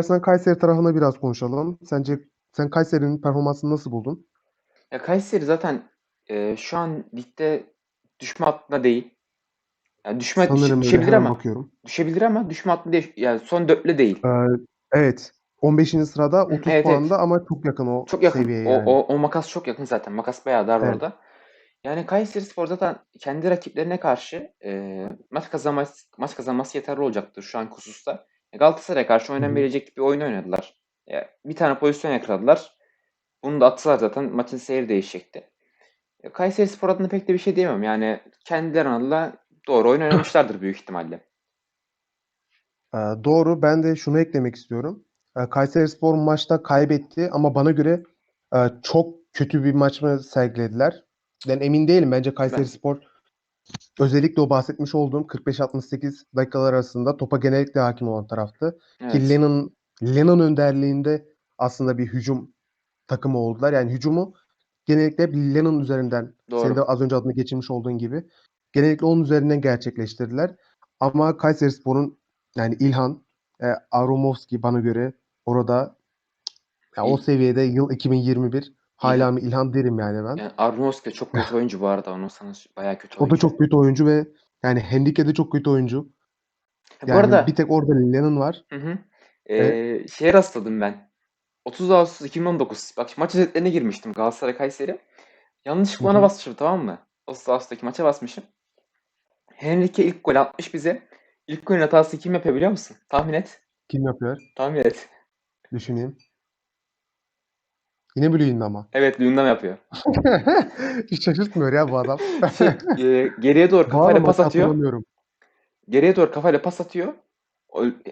istersen Kayseri tarafına biraz konuşalım. Sence sen Kayseri'nin performansını nasıl buldun? Ya Kayseri zaten e, şu an ligde düşme hattında değil. Yani düşme düş- Sanırım düşebilir ama bakıyorum. düşebilir ama düşme hattında değil. Yani son dörtlü değil. Ee, evet. 15. sırada Hı, 30 Evet evet. puanda ama çok yakın o Çok yakın. seviyeye O, yani. o, o makas çok yakın zaten. Makas bayağı dar Evet. orada. Yani Kayserispor zaten kendi rakiplerine karşı e, maç kazanması, maç kazanması yeterli olacaktır şu an hususta. E, Galatasaray'a karşı oynanabilecek bir oyun oynadılar. E, bir tane pozisyon yakaladılar. Bunu da atsalar zaten maçın seyri değişecekti. E, Kayserispor adına pek de bir şey diyemem. Yani kendileri adına doğru oyun oynamışlardır büyük ihtimalle. Ee, doğru. Ben de şunu eklemek istiyorum. Ee, Kayserispor maçta kaybetti ama bana göre e, çok kötü bir maç mı sergilediler? Ben emin değilim. Bence Ben Kayserispor özellikle o bahsetmiş olduğum 45-68 dakikalar arasında topa genellikle hakim olan taraftı. Ki evet. Lennon Lennon önderliğinde aslında bir hücum takımı oldular. Yani hücumu genellikle hep Lennon üzerinden senin de Doğru. az önce adını geçirmiş olduğun gibi genellikle onun üzerinden gerçekleştirdiler. Ama Kayserispor'un yani İlhan e, Aromovski bana göre orada ya o seviyede yıl 2021 İlhan, hala mı İlhan derim yani ben. yani Arnoldski çok kötü oyuncu bu arada. Onu sana bayağı kötü O da oyuncu. çok kötü oyuncu ve yani Henrique de çok kötü oyuncu. Ha, bu Yani bir arada tek orada Lennon var. hı hı, Evet. e, şeye rastladım ben. 30 Ağustos 2019. Bak maç özetlerine girmiştim Galatasaray Kayseri. Yanlışlıkla ona basmışım tamam mı? 30 Ağustos'taki maça basmışım. Henrique ilk gol atmış bize. İlk golün hatası kim yapıyor biliyor musun? Tahmin et. Kim yapıyor? Tahmin et. Düşüneyim. Yine Blüy'ün ama. Evet Lundam yapıyor. Hiç şaşırtmıyor ya bu adam. Şey, e, geriye doğru kafayla pas atıyor. Geriye doğru kafayla pas atıyor.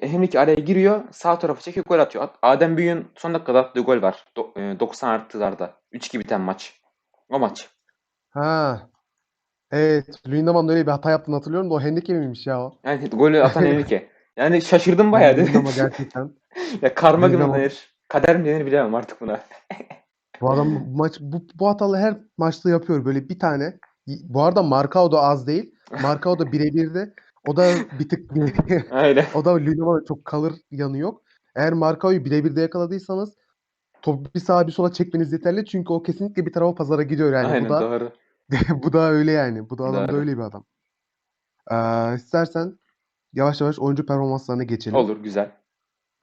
Henrique araya giriyor. Sağ tarafa çekiyor gol atıyor. At- Adem Büyük'ün son dakikada attığı gol var. Do- e, 90 artılarda. 3-2 biten maç. O maç. Ha, evet. Luyendama'nın öyle bir hata yaptığını hatırlıyorum da o Henrique miymiş ya o? Yani golü atan Henrique. Yani şaşırdım bayağı. Luyendama gerçekten. ya karma mı denir? Kader mi denir bilemem artık buna. bu adam bu maç bu, bu hataları her maçta yapıyor. Böyle bir tane. Bu arada Marcao da az değil. Marcao da birebir de o da bir tık Öyle. o da Luyendama'da çok kalır yanı yok. Eğer Marcao'yu birebir de yakaladıysanız topu bir sağa bir sola çekmeniz yeterli. Çünkü o kesinlikle bir tarafa pazara gidiyor yani. Bu Aynen da doğru. bu da öyle yani. Bu da adam da Doğru. öyle bir adam. Ee, istersen yavaş yavaş oyuncu performanslarına geçelim. Olur güzel.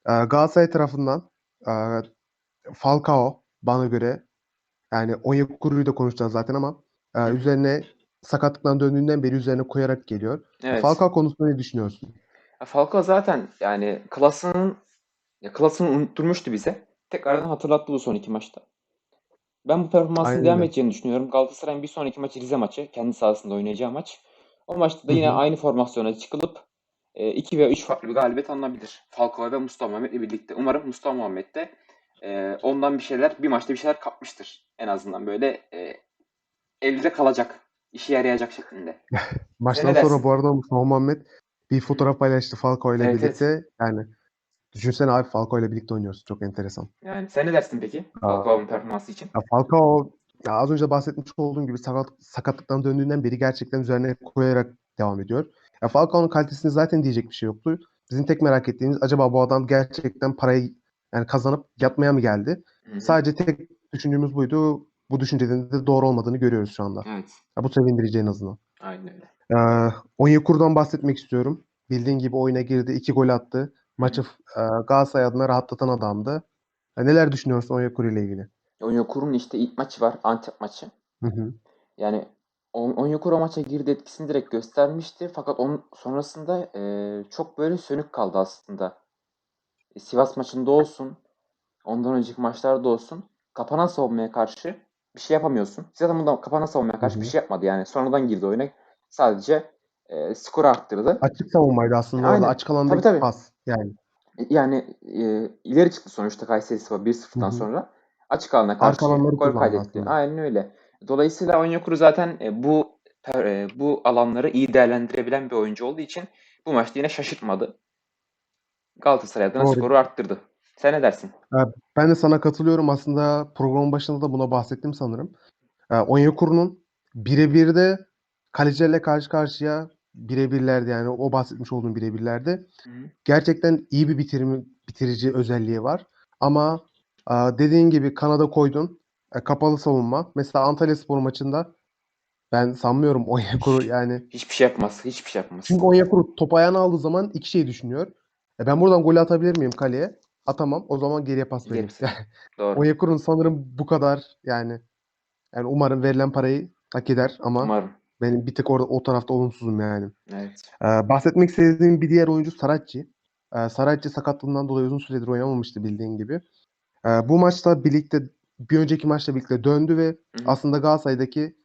Ee, Galatasaray tarafından e, Falcao bana göre yani Onyekuru'yu da konuşacağız zaten ama e, üzerine sakatlıktan döndüğünden beri üzerine koyarak geliyor. Evet. Falcao konusunda ne düşünüyorsun? Ya Falcao zaten yani klasının ya klasını unutturmuştu bize. Tekrardan hatırlattı bu son iki maçta. Ben bu performansın Aynen devam edeceğini düşünüyorum. Galatasaray'ın bir sonraki maçı Rize maçı. Kendi sahasında oynayacağı maç. O maçta da yine hı. aynı formasyona çıkılıp 2 veya 3 farklı bir galibiyet alınabilir. Falcao ve Mustafa Muhammed'le birlikte. Umarım Mustafa Muhammed de e, ondan bir şeyler, bir maçta bir şeyler kapmıştır. En azından böyle e, elde kalacak, işe yarayacak şeklinde. Maçtan sonra dersin? bu arada Mustafa Muhammed bir fotoğraf paylaştı Falcao ile Evet evet. birlikte. Yani düşünsene abi Falcao ile birlikte oynuyorsun. Çok enteresan. Yani sen ne dersin peki Falcao'nun performansı için? ya Falcao ya az önce bahsetmiş olduğum gibi sakat, sakatlıktan döndüğünden beri gerçekten üzerine koyarak devam ediyor. Ya Falcao'nun kalitesini zaten diyecek bir şey yoktu. Bizim tek merak ettiğimiz acaba bu adam gerçekten parayı yani kazanıp yatmaya mı geldi? Hı hı. Sadece tek düşündüğümüz buydu. Bu düşüncenin de doğru olmadığını görüyoruz şu anda. Evet. Ya bu sevindirici en azından. Aynen öyle. Ee, Onyekuru'dan bahsetmek istiyorum. Bildiğin gibi oyuna girdi. iki gol attı. Maçı e, Galatasaray adına rahatlatan adamdı. Ya neler düşünüyorsun Onyekuru ile ilgili? Onyekuru'nun işte ilk maçı var. Antep maçı. Hı hı. Yani On- Onyekuru o maça girdi etkisini direkt göstermişti. Fakat onun sonrasında e, çok böyle sönük kaldı aslında. E, Sivas maçında olsun, ondan önceki maçlarda olsun. Kapanan savunmaya karşı bir şey yapamıyorsun. Zaten bundan kapanan savunmaya karşı bir hı. şey yapmadı yani. Sonradan girdi oyuna. Sadece e, skoru arttırdı. Açık savunmaydı aslında orada. Aynen. Açık Tabii alandaki tabii. pas yani. Yani e, ileri çıktı sonuçta Kayserispor Hı 1-0'dan hı. sonra. Açık alana karşı gol kaydetti. aslında. Aynen öyle. Dolayısıyla Onyekuru zaten e, bu e, bu alanları iyi değerlendirebilen bir oyuncu olduğu için bu maçta yine şaşırtmadı. Galatasaray adına Doğru. skoru arttırdı. Sen ne dersin? Ben de sana katılıyorum. Aslında programın başında da buna bahsettim sanırım. Onyekuru'nun birebir de kalecilerle karşı karşıya birebirlerde yani o bahsetmiş olduğum birebirlerde gerçekten iyi bir bitirimi bitirici özelliği var. Ama dediğin gibi Kanada koydun. E, kapalı savunma. Mesela Antalyaspor maçında ben sanmıyorum Onyekuru yani Hiçbir şey yapmaz. Hiçbir şey yapmaz. çünkü Onyekuru top ayağına aldığı zaman iki şey düşünüyor. E, ben buradan golü atabilir miyim kaleye? Atamam. O zaman geriye pas vereyim. Doğru. Onyekuru'nun sanırım bu kadar yani yani umarım verilen parayı hak eder ama Umarım. benim bir tık orada o tarafta olumsuzum yani. Evet. Ee, bahsetmek istediğim bir diğer oyuncu Saracchi. Ee, Saracchi sakatlığından dolayı uzun süredir oynamamıştı bildiğin gibi. Ee, bu maçta birlikte bir önceki maçla birlikte döndü ve Hı hı. aslında Galatasaray'daki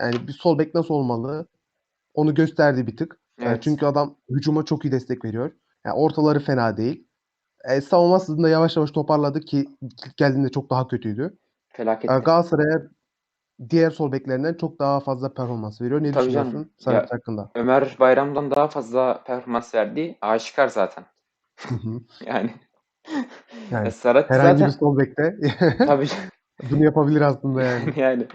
yani bir sol bek nasıl olmalı onu gösterdi bir tık. Evet. çünkü adam hücuma çok iyi destek veriyor. Yani ortaları fena değil. E, savunmasında yavaş yavaş toparladı ki ilk geldiğinde çok daha kötüydü. Ee, Felaketti. Galatasaray'a diğer sol beklerinden çok daha fazla performans veriyor. Ne Tabii düşünüyorsun Ya- hakkında? Ömer Bayram'dan daha fazla performans verdiği aşikar zaten. Yani. Yani Ya Sarat Herhangi zaten bir sol bekte tabii bunu yapabilir aslında yani. yani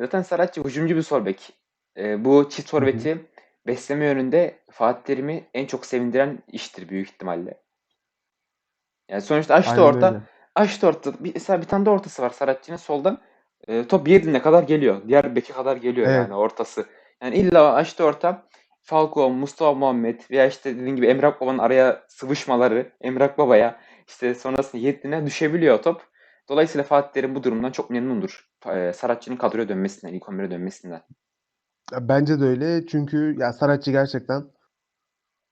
zaten Saratçı hücumcu bir sol bek. Ee, bu çift forveti besleme yönünde Fatih Terim'i en çok sevindiren iştir büyük ihtimalle. Yani sonuçta açtı Aynen orta, öyle. açtı orta. Bir, mesela bir tane de ortası var Saratçı'nın soldan. Ee, top Yedlin'e kadar geliyor. Diğer beke kadar geliyor Evet. yani ortası. Yani illa açtı orta. Falcao, Mustafa Muhammed veya işte dediğin gibi Emrah Baba'nın araya sıvışmaları, Emrah Baba'ya işte sonrasında Yedlin'e düşebiliyor top. Dolayısıyla Fatih Terim bu durumdan çok memnundur. Ee, Saratçı'nın kadroya dönmesinden, ilk 11'e dönmesinden. Bence de öyle. Çünkü ya Saracchi gerçekten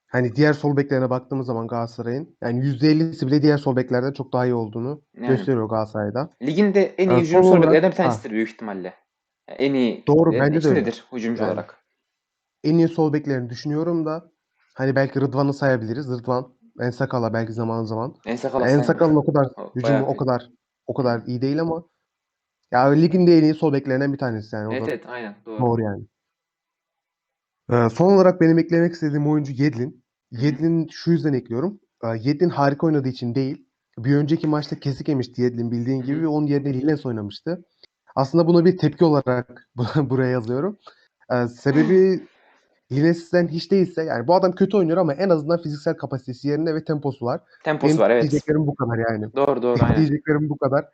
hani diğer sol beklerine baktığımız zaman Galatasaray'ın yani %50'si bile diğer sol beklerden çok daha iyi olduğunu Yani. gösteriyor Galatasaray'da. Ligin de en iyi Ee, hücum sol beklerinden bir Ha. tanesidir büyük ihtimalle. Yani en iyi Doğru, liglerin bence de öyle. hücumcu Yani. olarak. En iyi sol beklerini düşünüyorum da hani belki Rıdvan'ı sayabiliriz. Rıdvan, Ensakala belki zaman zaman. En sakala Ya Ensakala'nın o kadar hücumu o kadar o kadar iyi değil ama ya ligin de en iyi sol beklerinden bir tanesi yani. O Evet da evet aynen doğru. Doğru yani. Ee, son olarak benim eklemek istediğim oyuncu Yedlin. Yedlin şu yüzden ekliyorum. Ee, Yedlin harika oynadığı için değil. Bir önceki maçta kesik yemişti Yedlin bildiğin gibi ve onun yerine Lilens oynamıştı. Aslında buna bir tepki olarak bu- buraya yazıyorum. Ee, sebebi Lilens'ten hiç değilse yani bu adam kötü oynuyor ama en azından fiziksel kapasitesi yerinde ve temposu var. Temposu Benim var evet. diyeceklerim bu kadar yani. Doğru doğru aynen. Diyeceklerim bu kadar.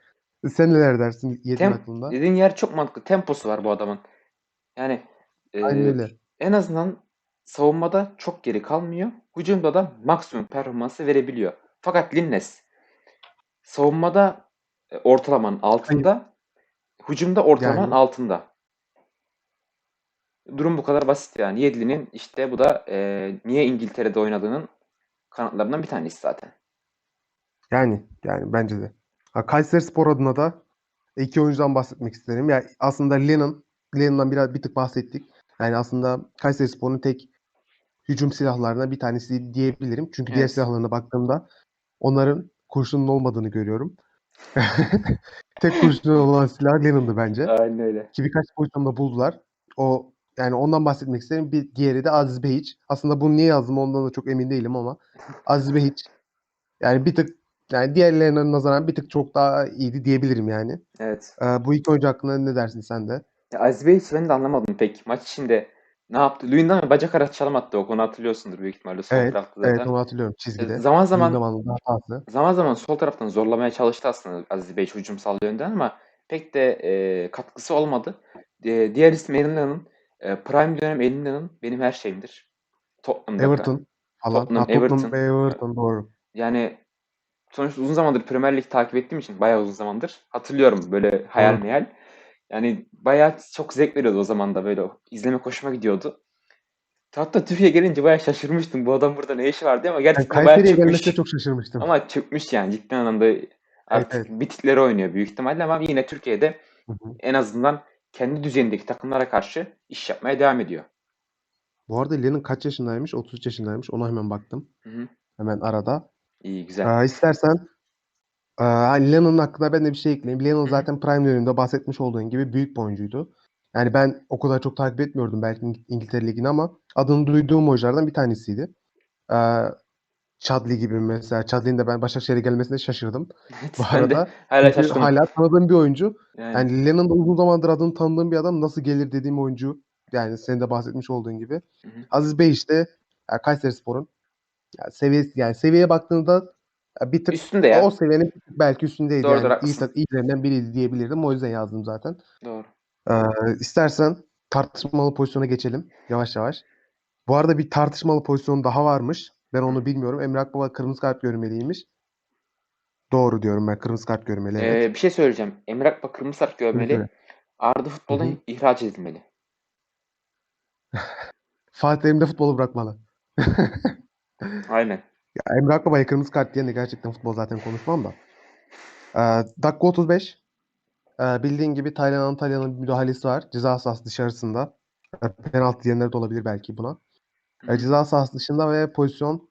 Sen neler dersin Yedlin Tem hakkında? dediğin yer çok mantıklı. Temposu var bu adamın. Yani e, en azından savunmada çok geri kalmıyor. Hücumda da maksimum performansı verebiliyor. Fakat Linnes savunmada e, ortalamanın altında, hücumda ortalamanın Yani altında. Durum bu kadar basit yani. Yedlin'in işte bu da e, niye İngiltere'de oynadığının kanatlarından bir tanesi zaten. Yani yani bence de. Ha, Kayserispor adına da iki oyuncudan bahsetmek isterim. Ya aslında Lennon, Lennon'dan biraz bir tık bahsettik. Yani aslında Kayserispor'un tek hücum silahlarından bir tanesi diyebilirim. Çünkü diğer Evet. silahlarına baktığımda onların kurşunun olmadığını görüyorum. tek kurşunun olan silah Lennon'dı bence. Aynen öyle. Ki birkaç pozisyonda buldular. O yani ondan bahsetmek isterim. Bir diğeri de Aziz Behiç. Aslında bunu niye yazdım ondan da çok emin değilim ama Aziz Behiç yani bir tık yani diğerlerine nazaran bir tık çok daha iyiydi diyebilirim yani. Evet. Ee, bu iki oyuncu hakkında ne dersin sen de? Ya Aziz Bey ben de anlamadım pek. Maç içinde ne yaptı? Luyendam bacak arası çalım attı. O konu hatırlıyorsundur büyük ihtimalle sol Evet, tarafta zaten. evet onu hatırlıyorum çizgide. E, Zaman zaman zaman zaman sol taraftan zorlamaya çalıştı aslında Aziz Bey hücumsal yönden ama pek de e, katkısı olmadı. E, diğer isim Elina'nın e, prime dönem Elina'nın benim her şeyimdir. Tottenham'da. Everton falan. Tottenham, ha, Tottenham Everton. ve Everton doğru. Yani sonuçta uzun zamandır Premier Lig takip ettiğim için bayağı uzun zamandır hatırlıyorum böyle hayal Doğru. meyal. Yani bayağı çok zevk veriyordu o zaman da böyle izleme hoşuma gidiyordu. Hatta Türkiye gelince bayağı şaşırmıştım. Bu adam burada ne işi var diye ama gerçekten bayağı Kayseri'ye çökmüş. gelmesine çok şaşırmıştım. Ama çökmüş yani ciddi anlamda artık evet. bitikleri oynuyor büyük ihtimalle ama yine Türkiye'de Hı hı. en azından kendi düzeyindeki takımlara karşı iş yapmaya devam ediyor. Bu arada Lennon kaç yaşındaymış? 33 yaşındaymış. Ona hemen baktım. Hı hı. Hemen arada. İyi güzel. Ee, istersen hani Lennon'un hakkında ben de bir şey ekleyeyim. Lennon zaten prime döneminde bahsetmiş olduğun gibi büyük bir oyuncuydu. Yani ben o kadar çok takip etmiyordum belki İng- İngiltere Ligi'ni ama adını duyduğum oyunculardan bir tanesiydi. Ee, Chadli gibi mesela. Chadli'nin de ben Başakşehir'e gelmesine şaşırdım Evet, bu de arada. hala şaşkınım. hala tanıdığım bir oyuncu. Yani Yani Lennon da uzun zamandır adını tanıdığım bir adam. Nasıl gelir dediğim oyuncu. Yani senin de bahsetmiş olduğun gibi. hı hı. Aziz Bey işte yani Kayserispor'un yani seviyesi yani seviyeye baktığında bir tık Üstünde ya. o seviyenin belki üstündeydi Doğrudur, yani. İyi, iyilerinden biriydi diyebilirdim. O yüzden yazdım zaten. Doğru. Ee, istersen tartışmalı pozisyona geçelim yavaş yavaş. Bu arada bir tartışmalı pozisyon daha varmış. Ben onu bilmiyorum. Emre Akbaba kırmızı kart görmeliymiş. Doğru diyorum ben. Kırmızı kart görmeli. Evet. Ee, bir şey söyleyeceğim. Emre Akbaba kırmızı kart görmeli. Söyle. Arda futboldan ihraç edilmeli. Fatih Terim de futbolu bırakmalı. Aynen. Ya Emre Akbaba'ya kırmızı kart diyen de gerçekten futbol zaten konuşmam da. Ee, dakika 35. Ee, bildiğin gibi Taylan Antalya'nın müdahalesi var. Ceza sahası dışarısında. Ee, penaltı diyenler de olabilir belki buna. Hı hı. ceza sahası dışında ve pozisyon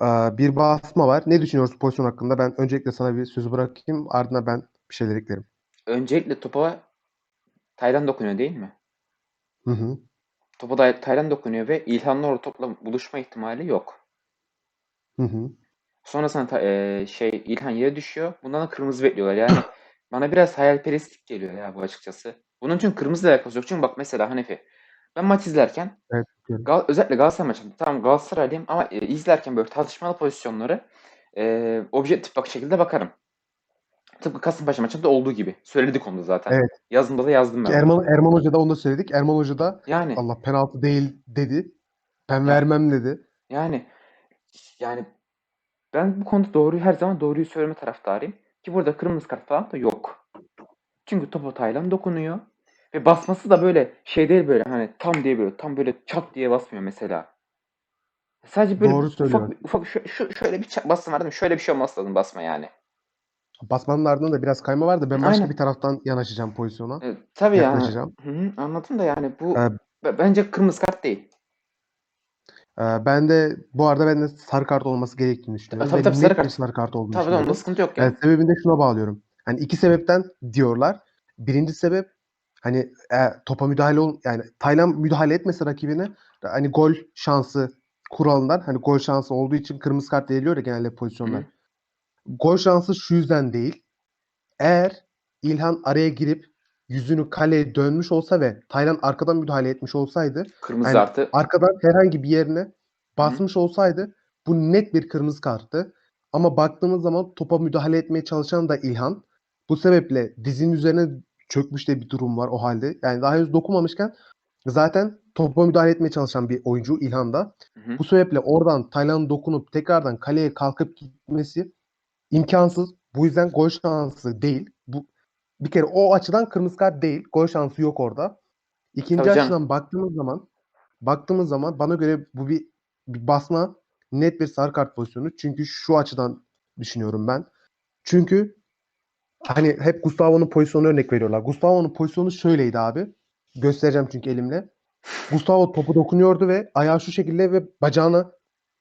e, bir basma var. Ne düşünüyorsun pozisyon hakkında? Ben öncelikle sana bir sözü bırakayım. Ardından ben bir şeyler eklerim. Öncelikle topa Taylan dokunuyor değil mi? Hı hı. Topa da Taylan dokunuyor ve İlhan'la orada topla buluşma ihtimali yok. Hı hı. Sonrasında eee, şey İlhan yere düşüyor. Bundan da kırmızı bekliyorlar. Yani bana biraz hayalperestlik geliyor ya bu açıkçası. Bunun için kırmızı da alakası yok. Çünkü bak mesela Hanefi. Ben maç izlerken Evet. Gal özellikle Galatasaray maçında tamam Galatasaraylıyım ama e, izlerken böyle tartışmalı pozisyonları e, objektif bak şekilde bakarım. Tıpkı Kasımpaşa maçında olduğu gibi. Söyledik onu da zaten. Evet. Yazımda da yazdım ben. Erman, Erman Hoca da onu da söyledik. Erman Hoca da Yani Allah penaltı değil dedi. Ben Ya- vermem dedi. yani yani ben bu konuda doğruyu her zaman doğruyu söyleme taraftarıyım. Ki burada kırmızı kart falan da yok. Çünkü topa Taylan dokunuyor. Ve basması da böyle şey değil böyle hani tam diye böyle tam böyle çat diye basmıyor mesela. Sadece böyle Doğru ufak ufak şu, şu şöyle bir ça- var değil mi? Şöyle bir şey olması lazım basma yani. Basmanın ardından da biraz kayma vardı. Ben başka Aynen. bir taraftan yanaşacağım pozisyona. E, tabii yani. Yaklaşacağım. Hı hı, anladım da yani bu Ee, b- bence kırmızı kart değil. Ee, ben de bu arada ben de sarı kart olması gerektiğini düşünüyorum. tabii Ve tabii, net sarı bir kart. sarı kart olduğunu Tabii tabii onda düşünüyorum. sıkıntı yok Yani yani. sebebini de şuna bağlıyorum. Hani iki sebepten diyorlar. Birinci sebep hani e, topa müdahale ol yani Taylan müdahale etmese rakibine hani gol şansı kuralından hani gol şansı olduğu için kırmızı kart veriliyor ya genelde pozisyonlar. Hı. Gol şansı şu yüzden değil. Eğer İlhan araya girip yüzünü kaleye dönmüş olsa ve Taylan arkadan müdahale etmiş olsaydı Kırmızı yani artı. arkadan herhangi bir yerine basmış olsaydı bu net bir kırmızı karttı. Ama baktığımız zaman topa müdahale etmeye çalışan da İlhan. Bu sebeple dizinin üzerine çökmüş de bir durum var o halde. Yani daha henüz dokunmamışken zaten topa müdahale etmeye çalışan bir oyuncu İlhan da. Hı hı. Bu sebeple oradan Taylan'ın dokunup tekrardan kaleye kalkıp gitmesi imkansız. Bu yüzden gol şansı değil. Bu bir kere o açıdan kırmızı kart değil. Gol şansı yok orada. İkinci Tabii canım. açıdan baktığımız zaman baktığımız zaman bana göre bu bir, bir basma net bir sarı kart pozisyonu. Çünkü şu açıdan düşünüyorum ben. Çünkü hani hep Gustavo'nun pozisyonu örnek veriyorlar. Gustavo'nun pozisyonu şöyleydi abi. Göstereceğim çünkü elimle. Gustavo topu dokunuyordu ve ayağı şu şekilde ve bacağını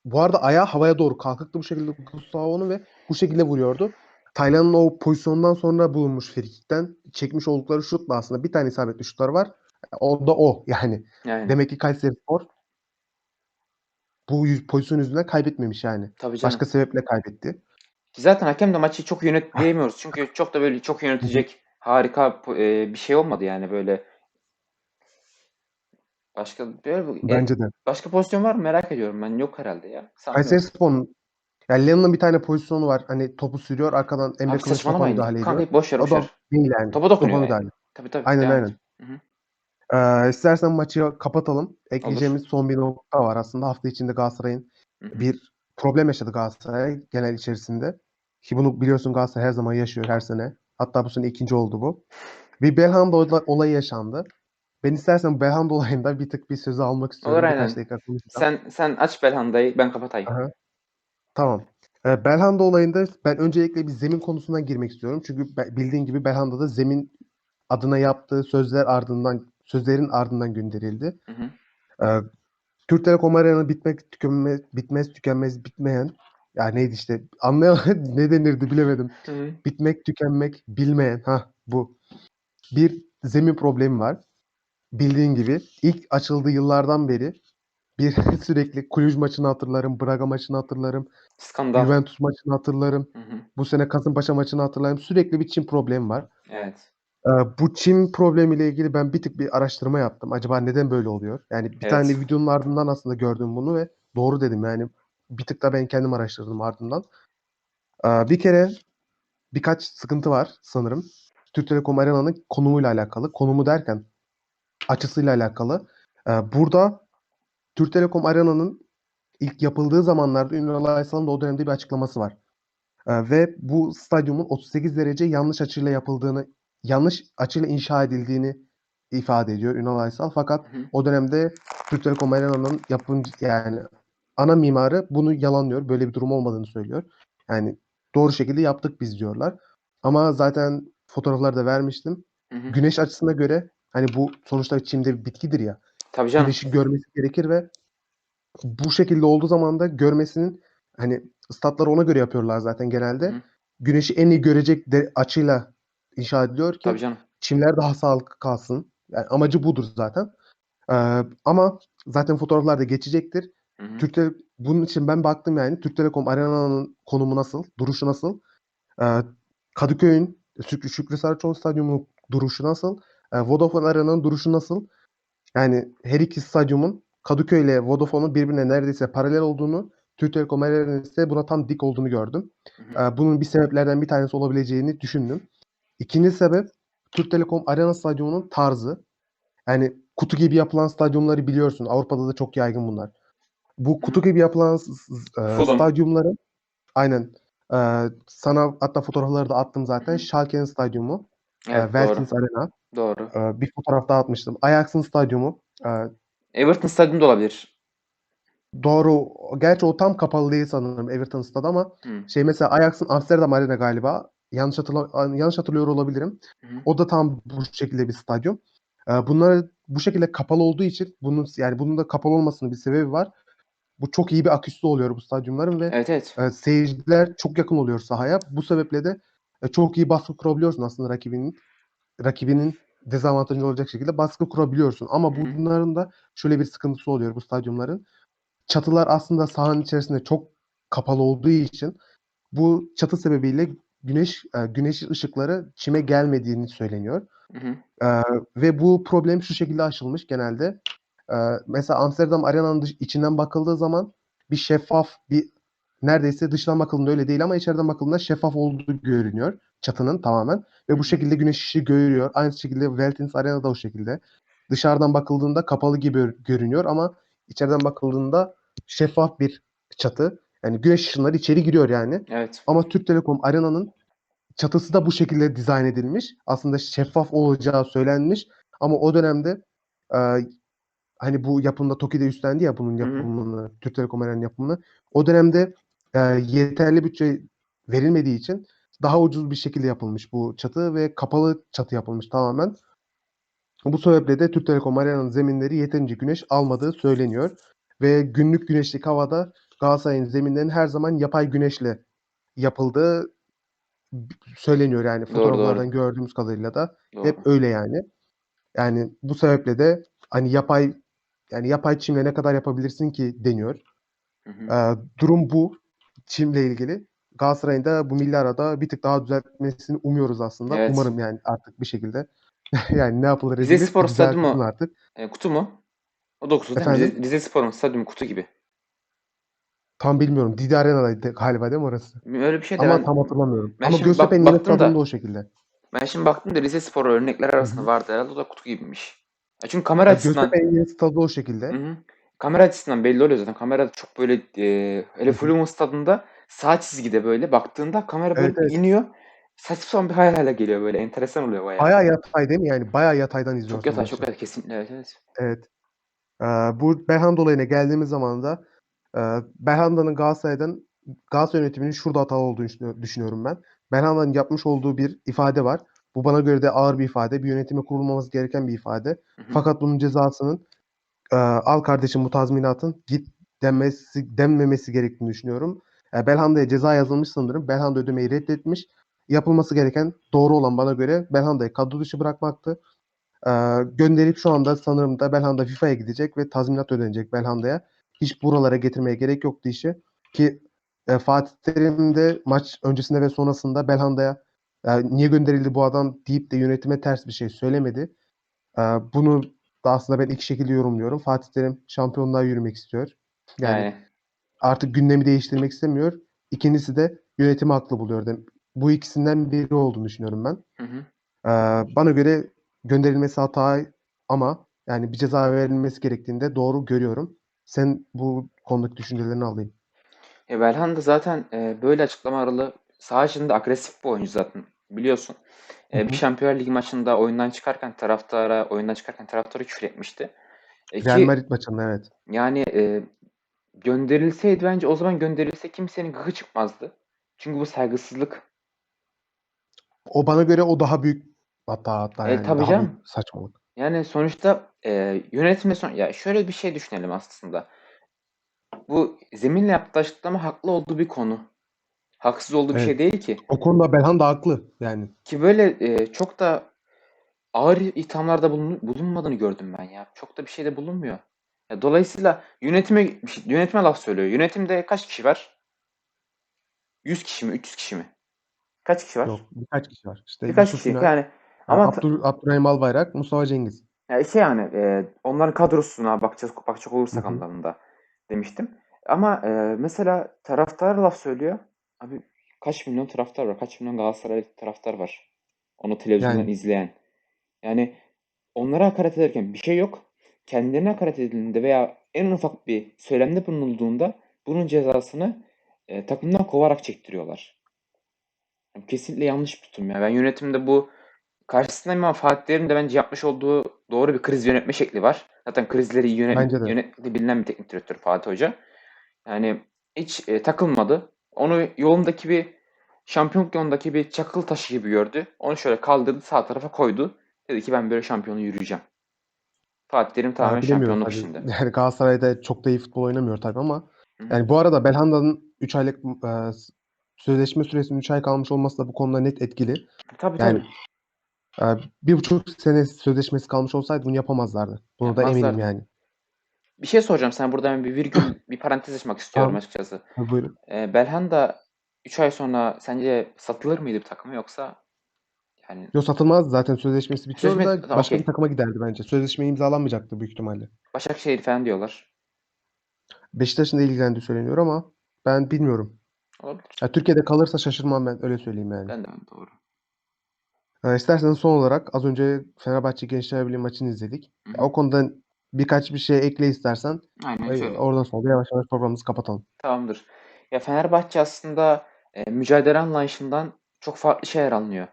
bu arada ayağı havaya doğru kalkıktı bu şekilde Gustavo'nun ve bu şekilde vuruyordu. Taylan'ın o pozisyondan sonra bulunmuş frikikten çekmiş oldukları şutla aslında bir tane isabetli şutlar var. O da o yani. Yani. Demek ki Kayserispor bu yüz- pozisyon yüzünden kaybetmemiş yani. Tabii canım. Başka sebeple kaybetti. Zaten hakem de maçı çok yönetleyemiyoruz. Çünkü çok da böyle çok yönetecek harika e, bir şey olmadı yani böyle. Başka böyle bu- e, Bence de. başka pozisyon var mı merak ediyorum ben. Yok herhalde ya. Sanmıyorum. Kayserispor'un yani Lennon'un bir tane pozisyonu var. Hani topu sürüyor arkadan Emre Abi Kılıç topa saçmalamayın. müdahale Kanka ediyor. boş ver O boş da ver. değil yani. Topa dokunuyor Topa yani. müdahale. Tabii tabii. Aynen devam et. aynen. Hı. Ee, istersen maçı kapatalım. Ekleyeceğimiz son bir nokta var. Aslında hafta içinde Galatasaray'ın Hı hı. bir problem yaşadı Galatasaray genel içerisinde. Ki bunu biliyorsun Galatasaray her zaman yaşıyor her sene. Hatta bu sene ikinci oldu bu. Bir Belhanda ola- olayı yaşandı. Ben istersen Belhanda olayından bir tık bir sözü almak istiyorum. Olur aynen. Sen sen aç Belhanda'yı ben kapatayım. Aha. Tamam. Ee, Belhanda olayında ben öncelikle bir zemin konusundan girmek istiyorum. Çünkü bildiğin gibi Belhanda'da zemin adına yaptığı sözler ardından sözlerin ardından gönderildi. Hı hı. Ee, Türk Telekom Arena bitmek tükenmez, bitmez tükenmez bitmeyen ya neydi işte anlayan ne denirdi bilemedim. Hı. Bitmek tükenmek bilmeyen ha bu. Bir zemin problemi var. Bildiğin gibi ilk açıldığı yıllardan beri bir sürekli Kulüj maçını hatırlarım, Braga maçını hatırlarım, Skandal. Juventus maçını hatırlarım. Hı hı. Bu sene Kasımpaşa maçını hatırlarım. Sürekli bir çim problemi var. Evet. Ee, bu çim problemiyle ilgili ben bir tık bir araştırma yaptım. Acaba neden böyle oluyor? Yani bir Evet. tane videonun ardından aslında gördüm bunu ve doğru dedim yani bir tık da ben kendim araştırdım ardından. Bir kere birkaç sıkıntı var sanırım. Türk Telekom Arena'nın konumuyla alakalı. Konumu derken açısıyla alakalı. Burada Türk Telekom Arena'nın ilk yapıldığı zamanlarda Ünal Aysal'ın da o dönemde bir açıklaması var. Ve bu stadyumun 38 derece yanlış açıyla yapıldığını, yanlış açıyla inşa edildiğini ifade ediyor Ünal Aysal. Fakat Hı hı. o dönemde Türk Telekom Arena'nın yapımcı yani ana mimarı bunu yalanlıyor. Böyle bir durum olmadığını söylüyor. Yani doğru şekilde yaptık biz diyorlar. Ama zaten fotoğrafları da vermiştim. Hı hı. Güneş açısına göre hani bu sonuçta çimde bir bitkidir ya. Tabii canım. Güneşi görmesi gerekir ve bu şekilde olduğu zaman da görmesinin hani statları ona göre yapıyorlar zaten genelde. Hı. Güneşi en iyi görecek de açıyla inşa ediliyor ki Tabii canım. çimler daha sağlıklı kalsın. Yani amacı budur zaten. Eee, ama zaten fotoğraflar da geçecektir. Hı hı. Türk Tele bunun için ben baktım yani Türk Telekom Arena'nın konumu nasıl, duruşu nasıl? Eee, Kadıköy'ün Şükrü, Şükrü Saraçoğlu Stadyumu'nun duruşu nasıl? Eee, Vodafone Arena'nın duruşu nasıl? Yani her iki stadyumun Kadıköy ile Vodafone'un birbirine neredeyse paralel olduğunu, Türk Telekom Arena'nın ise buna tam dik olduğunu gördüm. Hı hı. Eee, bunun bir sebeplerden bir tanesi olabileceğini düşündüm. İkinci sebep Türk Telekom Arena Stadyumu'nun tarzı. Yani kutu gibi yapılan stadyumları biliyorsun. Avrupa'da da çok yaygın bunlar. Bu kutu gibi yapılan Fulham. stadyumların aynen. Eee, sana hatta fotoğrafları da attım zaten. Schalke'nin stadyumu, eee, Evet, doğru. Veltins Arena. Doğru. Eee, bir fotoğraf daha atmıştım. Ajax'ın stadyumu. Eee Everton Stadyumu da olabilir. Doğru. Gerçi o tam kapalı değil sanırım Everton stadı ama Hı. şey mesela Ajax'ın Amsterdam Arena galiba. Yanlış hatırla yanlış hatırlıyor olabilirim. Hı. O da tam bu şekilde bir stadyum. Eee, bunlar bu şekilde kapalı olduğu için bunun yani bunun da kapalı olmasının bir sebebi var. Bu çok iyi bir aküsü oluyor bu stadyumların ve Evet, evet. eee, seyirciler çok yakın oluyor sahaya. Bu sebeple de eee, çok iyi baskı kurabiliyorsun aslında rakibinin rakibinin dezavantajlı olacak şekilde baskı kurabiliyorsun. Ama Hı hı. bunların da şöyle bir sıkıntısı oluyor bu stadyumların. Çatılar aslında sahanın içerisinde çok kapalı olduğu için bu çatı sebebiyle güneş eee, güneş ışıkları çime gelmediğini söyleniyor. Hı hı. Eee, ve bu problem şu şekilde aşılmış genelde. Eee, mesela Amsterdam Arena'nın dış içinden bakıldığı zaman bir şeffaf bir neredeyse dıştan bakıldığında öyle değil ama içeriden bakıldığında şeffaf olduğu görünüyor çatının tamamen ve bu şekilde güneş ışığı görüyor. Aynı şekilde Veltins Arena da o şekilde. Dışarıdan bakıldığında kapalı gibi görünüyor ama içeriden bakıldığında şeffaf bir çatı. Yani güneş ışınları içeri giriyor yani. Evet. Ama Türk Telekom Arena'nın çatısı da bu şekilde dizayn edilmiş. Aslında şeffaf olacağı söylenmiş ama o dönemde hani bu yapımda TOKİ'de üstlendi ya bunun yapımını, Türk Telekom Arena'nın yapımını. O dönemde eee, yeterli bütçe verilmediği için daha ucuz bir şekilde yapılmış bu çatı ve kapalı çatı yapılmış tamamen. Bu sebeple de Türk Telekom Arena'nın zeminleri yeterince güneş almadığı söyleniyor ve günlük güneşlik havada Galatasaray'ın zeminlerinin her zaman yapay güneşle yapıldığı söyleniyor yani Doğru, doğru. fotoğraflardan gördüğümüz kadarıyla da hep Doğru. öyle yani. Yani bu sebeple de hani yapay yani yapay çimle ne kadar yapabilirsin ki deniyor. Hı hı. Eee, durum bu çimle ilgili. Galatasaray'ın da bu milli arada bir tık daha düzeltmesini umuyoruz aslında. Evet. Umarım yani artık bir şekilde. Yani ne yapılır edilir Rizespor bir düzeltilsin Stadyumu, artık. eee, kutu mu? O da kutu değil mi? Rize Efendim? Rizespor'un stadyumu kutu gibi. Tam bilmiyorum. Didi Arena'daydı galiba değil mi orası? Öyle bir şey de Ama ben tam hatırlamıyorum. ben Ama Göztepe'nin yeni stadında da o şekilde. ben şimdi baktım da Rizespor örnekler Hı arasında vardı herhâlde. O da kutu gibiymiş. Ya çünkü kamera Ya açısından Göztepe'nin yeni stadı o Hı şekilde. hı. Kamera açısından belli oluyor zaten. Kamerada çok böyle, eee, hele Hı hı. Fulham stadında sağ çizgide böyle baktığında kamera Evet, böyle bir evet. iniyor. Saçma sapan bir hale geliyor böyle. Enteresan oluyor bayağı. Bayağı yatay değil mi? Yani bayağı yataydan Çok izliyorsun yatay, çok maçı. yatay. Kesinlikle evet, evet. Evet. Eee, bu Belhanda olayına geldiğimiz zaman da eee, Belhanda'nın Galatasaray'dan Galatasaray yönetiminin şurada hatalı olduğunu düşünüyor düşünüyorum ben. Belhanda'nın yapmış olduğu bir ifade var. Bu bana göre de ağır bir ifade. Bir yönetime kurulmaması gereken bir ifade. Hı hı. Fakat bunun cezasının eee, "Al kardeşim bu tazminatın, git." denmesi denmemesi gerektiğini düşünüyorum. Eee, Belhanda'ya ceza yazılmış sanırım. Belhanda ödemeyi reddetmiş. Yapılması gereken, doğru olan bana göre Belhanda'yı kadro dışı bırakmaktı. Eee, gönderip şu anda sanırım da Belhanda FIFA'ya gidecek ve tazminat ödenecek Belhanda'ya. Hiç buralara getirmeye gerek yoktu işi ki, eee, Fatih Terim de maç öncesinde ve sonrasında Belhanda'ya, eee, "Niye gönderildi bu adam?" deyip de yönetime ters bir şey söylemedi. Eee, bunu da aslında ben 2 şekilde yorumluyorum. Fatih Terim şampiyonluğa yürümek istiyor. Yani Yani. artık gündemi değiştirmek istemiyor. 2'ncisi de yönetimi haklı buluyorum. Bu ikisinden biri olduğunu düşünüyorum ben. Hı hı. Ee, bana göre gönderilmesi hata ama yani bir ceza verilmesi gerektiğinde doğru görüyorum. Sen bu konudaki düşüncelerini alayım. E, Belhanda zaten e, böyle açıklamalarla saha içinde agresif bir oyuncu zaten biliyorsun. Hı bir. Şampiyonlar Ligi maçında oyundan çıkarken taraftara oyundan çıkarken taraftara küfür etmişti. E, Real Madrid maçında evet. yani e, gönderilseydi bence o zaman gönderilse kimsenin gıkı çıkmazdı. Çünkü bu saygısızlık. O bana göre o daha büyük hatta hatta E, yani tabii daha canım. büyük saçmalık. Yani sonuçta e, yönetimle son ya şöyle bir şey düşünelim aslında. Bu Zemin'le yaptığı açıklama haklı olduğu bir konu. Haksız olduğu bir Evet. şey değil ki. O konuda Belhanda haklı yani. Ki böyle e, çok da ağır ithamlarda bulun- bulunmadığını gördüm ben ya. Çok da bir şeyde bulunmuyor. Ya dolayısıyla yönetime bir şey- yönetime laf söylüyor. Yönetimde kaç kişi var? 100 kişi mi? 300 kişi mi? Kaç kişi var? Yok birkaç kişi var. İşte Birkaç Yusuf kişi. Ünal, Yani ama ta- Abdur, Abdurrahim Albayrak, Mustafa Cengiz. ya şey yani e, onların kadrosuna bakacağız bakacak olursak hı. anlamında demiştim. Ama e, mesela taraftar laf söylüyor. Abi kaç milyon taraftar var? Kaç milyon Galatasaray taraftar var? Onu televizyondan Yani izleyen. Yani onlara hakaret ederken bir şey yok. Kendilerine hakaret edildiğinde veya en ufak bir söylemde bulunulduğunda bunun cezasını e, takımdan kovarak çektiriyorlar. Yani kesinlikle yanlış bir tutum ya. Ben yönetimde bu karşısındayım ama Fatih Terim'in de bence yapmış olduğu doğru bir kriz yönetme şekli var. Zaten krizleri yönet yönettiği bilinen bir teknik direktör Fatih Hoca. Yani hiç e, takılmadı. Onu yolundaki bir şampiyonluk yolundaki bir çakıl taşı gibi gördü. Onu şöyle kaldırdı sağ tarafa koydu. Dedi ki ben böyle şampiyonu yürüyeceğim. Fatih Terim tamamen şampiyonluk tabii. peşinde. Yani Galatasaray'da çok da iyi futbol oynamıyor tabii ama Hı yani bu arada Belhanda'nın 3 aylık e, sözleşme süresinin 3 ay kalmış olması da bu konuda net etkili. Tabii Yani tabii. e, bir buçuk sene sözleşmesi kalmış olsaydı bunu yapamazlardı. Bunu da eminim Yapmazlardı. yani. Bir şey soracağım sana burada ben bir virgül bir parantez açmak istiyorum Tamam. açıkçası. Tabii buyurun. E, Belhanda 3 ay sonra sence satılır mıydı bir takıma yoksa yani Yo satılmaz zaten sözleşmesi bitiyor sözleşme da tamam başka okey. bir takıma giderdi bence. Sözleşme imzalanmayacaktı büyük ihtimalle. Başakşehir falan diyorlar. Beşiktaş'ın da ilgilendiği söyleniyor ama ben bilmiyorum. Olabilir. Ya Türkiye'de kalırsa şaşırmam ben öyle söyleyeyim yani. Ben de doğru. Ee, isterseniz son olarak az önce Fenerbahçe Gençler Birliği maçını izledik. Hı Ya hı. o konuda birkaç bir şey ekle istersen. Aynen şöyle. Oradan sonra yavaş yavaş programımızı kapatalım. Tamamdır. Ya Fenerbahçe aslında e, mücadele anlayışından çok farklı şeyler anlıyor.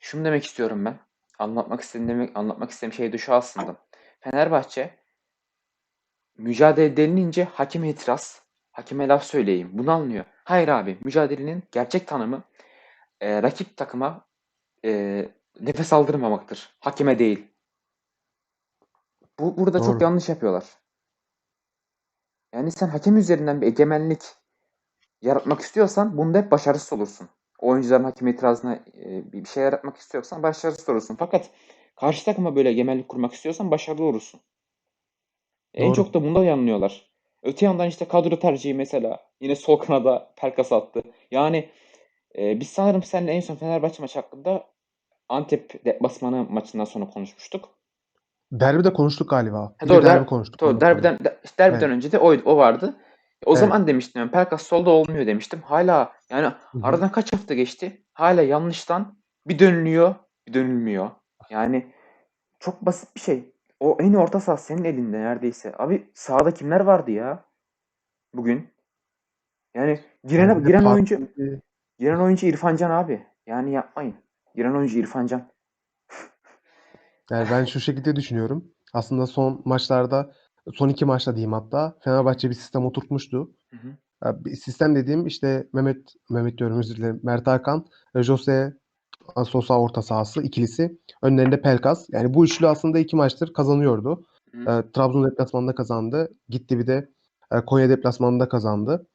Şunu demek istiyorum ben. Anlatmak istediğim demek, anlatmak istediğim şey de şu aslında. Fenerbahçe mücadele denilince hakeme itiraz, hakeme laf söyleyeyim. Bunu anlıyor. Hayır abi, mücadelenin gerçek tanımı e, rakip takıma e, nefes aldırmamaktır. Hakeme değil. Bu burada çok Doğru. yanlış yapıyorlar. Yani sen hakem üzerinden bir egemenlik yaratmak istiyorsan bunda hep başarısız olursun. Oyuncuların hakem itirazına e, bir şey yaratmak istiyorsan başarısız olursun. Fakat karşı takıma böyle egemenlik kurmak istiyorsan başarılı olursun. En Doğru. çok da bunda yanılıyorlar. Öte yandan işte kadro tercihi mesela. Yine sol kanada Pelkas attı. Yani e, biz sanırım seninle en son Fenerbahçe maçı hakkında Antep deplasmanı maçından sonra konuşmuştuk. Derbide konuştuk galiba. Ha, de doğru, derbi der, konuştuk. doğru derbiden, de- işte derbiden Evet. önce de o, o vardı. O Evet. zaman demiştim ben Pelkas solda olmuyor demiştim. Hala yani Hı hı. aradan kaç hafta geçti? Hala yanlıştan bir dönülüyor, bir dönülmüyor. Yani çok basit bir şey. O en orta saha senin elinde neredeyse. Abi sahada kimler vardı ya bugün? Yani giren Yani giren oyuncu giren oyuncu İrfan Can abi. Yani yapmayın. Giren oyuncu İrfan Can. Yani ben şu şekilde düşünüyorum. Aslında son maçlarda, son iki maçta diyeyim hatta Fenerbahçe bir sistem oturtmuştu. Hı hı. Ya bir sistem dediğim işte Mehmet, Mehmet diyorum özür dilerim. Mert Hakan, ve Jose Sosa orta sahası ikilisi. Önlerinde Pelkas. Yani bu üçlü aslında iki maçtır kazanıyordu. Hı. E, Trabzon deplasmanında kazandı. Gitti bir de e, Konya deplasmanında kazandı.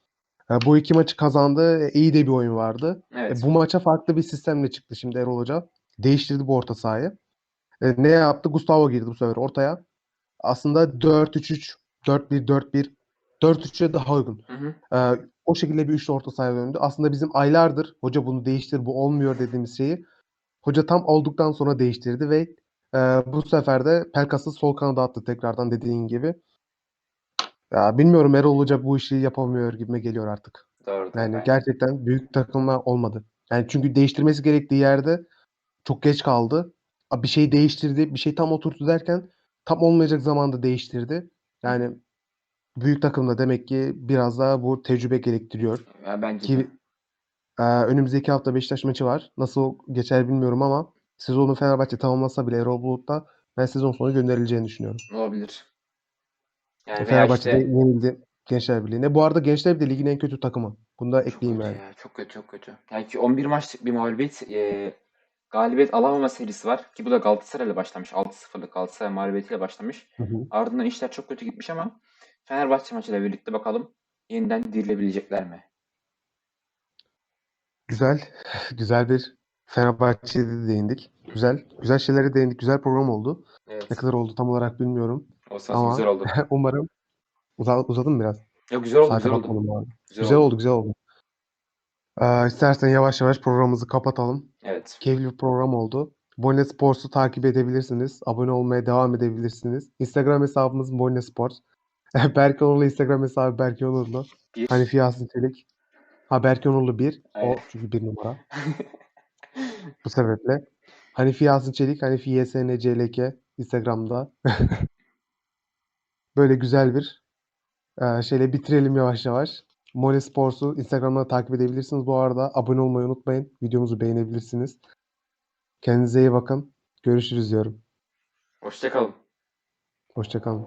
E, bu iki maçı kazandı. E, iyi de bir oyun vardı. E, Evet. bu maça farklı bir sistemle çıktı şimdi Erol Hoca. Değiştirdi bu orta sahayı. E, ne yaptı? Gustavo girdi bu sefer ortaya. Aslında 4-3-3, 4-1-4-1, 4-3'e daha uygun. Hı hı. E, o şekilde bir üçlü orta sahaya döndü. Aslında bizim aylardır hoca bunu değiştir, bu olmuyor dediğimiz şeyi hoca tam olduktan sonra değiştirdi ve e, bu sefer de Pelkas'ı sol kanada attı tekrardan dediğin gibi. Ya bilmiyorum Erol Hoca bu işi yapamıyor gibime geliyor artık. Doğrudur. Yani bence. gerçekten büyük takımlar olmadı. Yani çünkü değiştirmesi gerektiği yerde çok geç kaldı. Bir şey değiştirdi, bir şey tam oturdu derken tam olmayacak zamanda değiştirdi. Yani büyük takımda demek ki biraz daha bu tecrübe gerektiriyor. Ya bence Ki e, önümüzdeki hafta Beşiktaş maçı var. Nasıl geçer bilmiyorum ama sezonu Fenerbahçe tamamlasa bile Erol Bulut'ta ben sezon sonu gönderileceğini düşünüyorum. Olabilir. Yani veya Fenerbahçe'de işte yenildi Gençler Birliği'ne. Bu arada Gençler Birliği ligin en kötü takımı. Bunu da çok ekleyeyim yani. ya. Çok kötü çok kötü. Yani ki 11 maçlık bir mağlubiyet e, galibiyet alamama serisi var. Ki bu da Galatasaray'la başlamış. 6-0'lık Galatasaray mağlubiyetiyle başlamış. Hı hı. Ardından işler çok kötü gitmiş ama Fenerbahçe maçıyla birlikte bakalım yeniden dirilebilecekler mi? Güzel. Güzel bir Fenerbahçe'de de değindik. Güzel. Güzel şeylere değindik. Güzel program oldu. Ne Evet. kadar oldu tam olarak bilmiyorum. Olsun Ama güzel oldu. umarım Uza, uzadım biraz. Ya güzel oldu, Saate güzel oldu. abi. Güzel, Güzel oldu. oldu, güzel oldu. Ee, istersen yavaş yavaş programımızı kapatalım. Evet. Keyifli bir program oldu. Bonne Sports'u takip edebilirsiniz. Abone olmaya devam edebilirsiniz. Instagram hesabımız Bonne Sports. Berke Onurlu Instagram hesabı Berke Onurlu. Bir. Hanifi Yasin Çelik. Ha Berke Onurlu 1. O Aynen. çünkü bir numara. Bu sebeple. Hanifi Yasin Çelik, Hanifi YSNCLK Instagram'da. Böyle güzel bir e, şeyle bitirelim yavaş yavaş. Mole Sports'u Instagram'da takip edebilirsiniz. Bu arada abone olmayı unutmayın. Videomuzu beğenebilirsiniz. Kendinize iyi bakın. Görüşürüz diyorum. Hoşçakalın. Hoşçakalın.